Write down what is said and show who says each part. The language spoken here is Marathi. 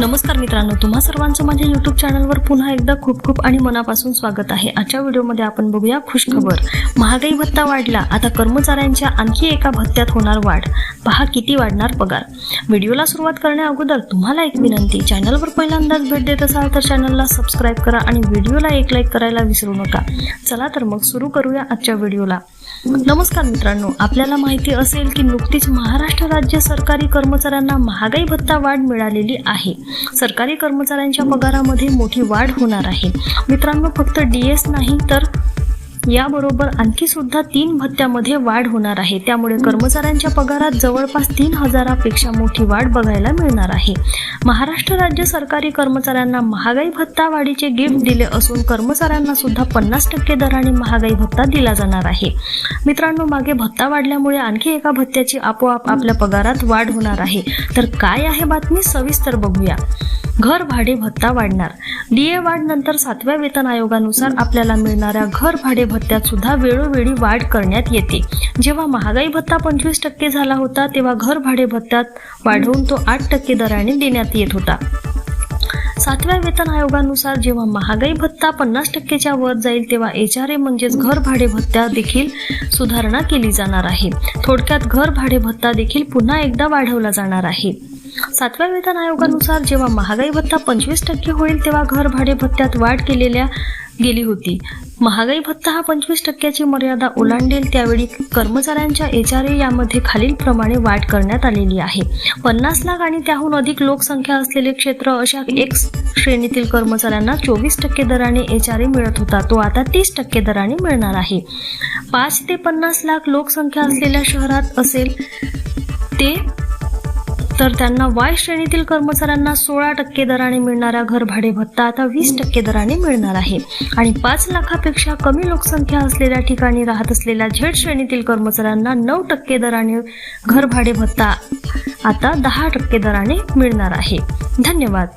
Speaker 1: नमस्कार मित्रांनो. तुम्हा सर्वांचं माझ्या युट्यूब चॅनलवर पुन्हा एकदा खूप खूप आणि मनापासून स्वागत आहे. आजच्या व्हिडिओमध्ये आपण बघूया खुशखबर. महागाई भत्ता वाढला. आता कर्मचाऱ्यांच्या आणखी एका भत्त्यात होणार वाढ. पहा किती वाढणार पगार. व्हिडिओला सुरुवात करण्या अगोदर तुम्हाला एक विनंती. चॅनलवर पहिल्यांदाच भेट देत असाल तर चॅनलला सबस्क्राईब करा आणि व्हिडिओला एक लाईक करायला विसरू नका. चला तर मग सुरू करूया आजच्या व्हिडिओला नमस्कार मित्रांनो आपल्याला माहिती असेल की नुकतीच महाराष्ट्र राज्य सरकारी कर्मचाऱ्यांना महागाई भत्ता वाढ मिळालेली आहे. सरकारी कर्मचाऱ्यांच्या पगारामध्ये मोठी वाढ होणार आहे. मित्रांनो फक्त डी एस नाही तर याबरोबर आणखी सुद्धा तीन भत्त्यामध्ये वाढ होणार आहे. त्यामुळे कर्मचाऱ्यांच्या पगारात जवळपास तीन हजारापेक्षा मोठी वाढ बघायला मिळणार आहे. महाराष्ट्र राज्य सरकारी कर्मचाऱ्यांना महागाई भत्ता वाढीचे गिफ्ट दिले असून कर्मचाऱ्यांना सुद्धा पन्नास टक्के दराने महागाई भत्ता दिला जाणार आहे. मित्रांनो मागे भत्ता वाढल्यामुळे आणखी एका भत्त्याची आपोआप आपल्या पगारात वाढ होणार आहे. तर काय आहे बातमी? सविस्तर बघूया. घर भाडे भत्ता वाढणार. डीए वाढ नंतर सातव्या वेतन आयोगानुसार आपल्याला मिळणाऱ्या घर भाडे भत्त्यात सुद्धा वेळोवेळी वाढ करण्यात येते. जेव्हा महागाई भत्ता पंचवीस टक्के झाला होता तेव्हा घर भाडे भत्त्यात वाढवून तो आठ टक्के दराने देण्यात येत होता. सातव्या वेतन आयोगानुसार जेव्हा महागाई भत्ता पन्नास टक्केच्या वर जाईल तेव्हा एच आर ए म्हणजेच घर भाडे भत्त्या देखील सुधारणा केली जाणार आहे. थोडक्यात घर भाडे भत्ता देखील पुन्हा एकदा वाढवला जाणार आहे. सातव्या वेतन आयोगानुसार जेव्हा महागाई भत्ता पंचवीस टक्के होईल तेव्हा घर भाडे भत्त्यात वाढ केलेल्या गेली होती. महागाई भत्ता हा पंचवीस टक्क्याची मर्यादा ओलांडेल त्यावेळी कर्मचाऱ्यांच्या एच आर ए यामध्ये खालीलप्रमाणे वाढ करण्यात आलेली आहे. पन्नास लाख आणि त्याहून अधिक लोकसंख्या असलेले क्षेत्र अशा एक श्रेणीतील कर्मचाऱ्यांना चोवीस टक्के दराने एच आर ए मिळत होता. तो आता तीस टक्के दराने मिळणार आहे. पाच ते पन्नास लाख लोकसंख्या असलेल्या शहरात असेल ते तर त्यांना वाय श्रेणीतील कर्मचाऱ्यांना सोळा टक्के दराने मिळणारा घर भाडे भत्ता आता वीस टक्के दराने मिळणार आहे. आणि पाच लाखापेक्षा कमी लोकसंख्या असलेल्या ठिकाणी राहत असलेल्या झेड श्रेणीतील कर्मचाऱ्यांना नऊ टक्के दराने घर भाडे भत्ता आता दहा टक्के दराने मिळणार आहे. धन्यवाद.